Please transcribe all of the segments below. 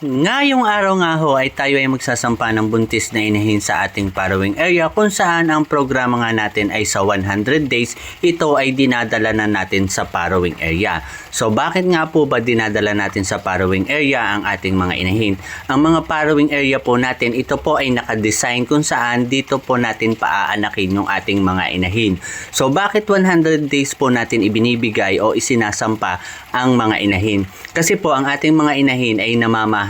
Ngayong araw nga ho ay tayo ay magsasampa ng buntis na inahin sa ating parawing area kung saan ang programa nga natin ay sa 100 days ito ay dinadala na natin sa parawing area. So bakit nga po ba dinadala natin sa parawing area ang ating mga inahin? Ang mga parawing area po natin ito po ay nakadesign kung saan dito po natin paaanakin yung ating mga inahin. So bakit 100 days po natin ibinibigay o isinasampa ang mga inahin? Kasi po ang ating mga inahin ay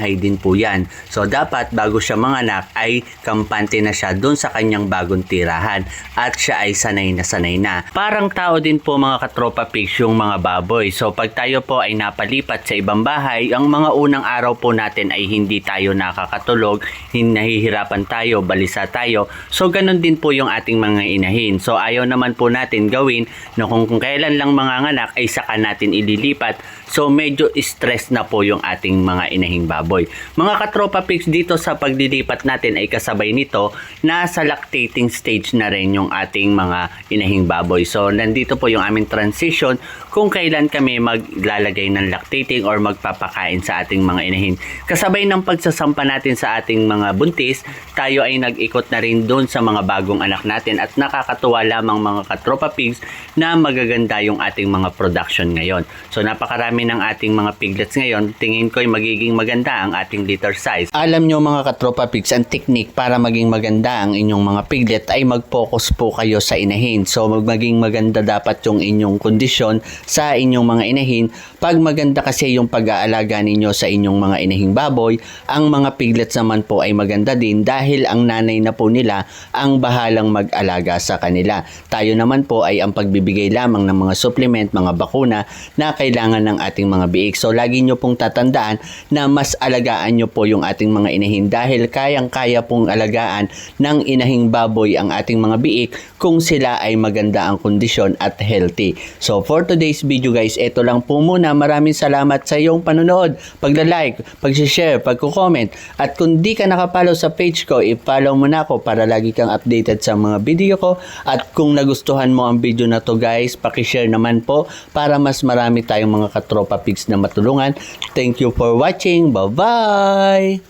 namamahay din po yan. So dapat bago siya manganak ay kampante na siya doon sa kanyang bagong tirahan at siya ay sanay na sanay na. Parang tao din po mga katropa pigs yung mga baboy. So pag tayo po ay napalipat sa ibang bahay, ang mga unang araw po natin ay hindi tayo nakakatulog, nahihirapan tayo, balisa tayo. So ganun din po yung ating mga inahin. So ayaw naman po natin gawin na kung, kung kailan lang mga anak ay saka natin ililipat. So medyo stress na po yung ating mga inahing baboy. Mga katropa pigs dito sa paglilipat natin ay kasabay nito nasa lactating stage na rin yung ating mga inahing baboy. So nandito po yung aming transition kung kailan kami maglalagay ng lactating or magpapakain sa ating mga inahin. Kasabay ng pagsasampa natin sa ating mga buntis, tayo ay nag-ikot na rin doon sa mga bagong anak natin at nakakatuwa lamang mga katropa pigs na magaganda yung ating mga production ngayon. So napakarami ng ating mga piglets ngayon, tingin ko ay magiging maganda ang ating litter size. Alam nyo mga katropa pigs, ang technique para maging maganda ang inyong mga piglet ay mag-focus po kayo sa inahin. So mag- maging maganda dapat yung inyong kondisyon sa inyong mga inahin. Pag maganda kasi yung pag-aalaga ninyo sa inyong mga inahing baboy, ang mga piglets naman po ay maganda din dahil ang nanay na po nila ang bahalang mag-alaga sa kanila. Tayo naman po ay ang pagbibigay lamang ng mga supplement, mga bakuna na kailangan ng ating mga biik. So lagi nyo pong tatandaan na mas alagaan nyo po yung ating mga inahin dahil kayang-kaya pong alagaan ng inahing baboy ang ating mga biik kung sila ay maganda ang kondisyon at healthy. So for today's video guys, ito lang po muna. Maraming salamat sa iyong panonood, pagla-like, pag-share, pag-comment. At kung di ka nakapollow sa page ko, i-follow mo na ako para lagi kang updated sa mga video ko. At kung nagustuhan mo ang video na to guys, paki-share naman po para mas marami tayong mga katropa pigs na matulungan. Thank you for watching. Bye-bye! Bye!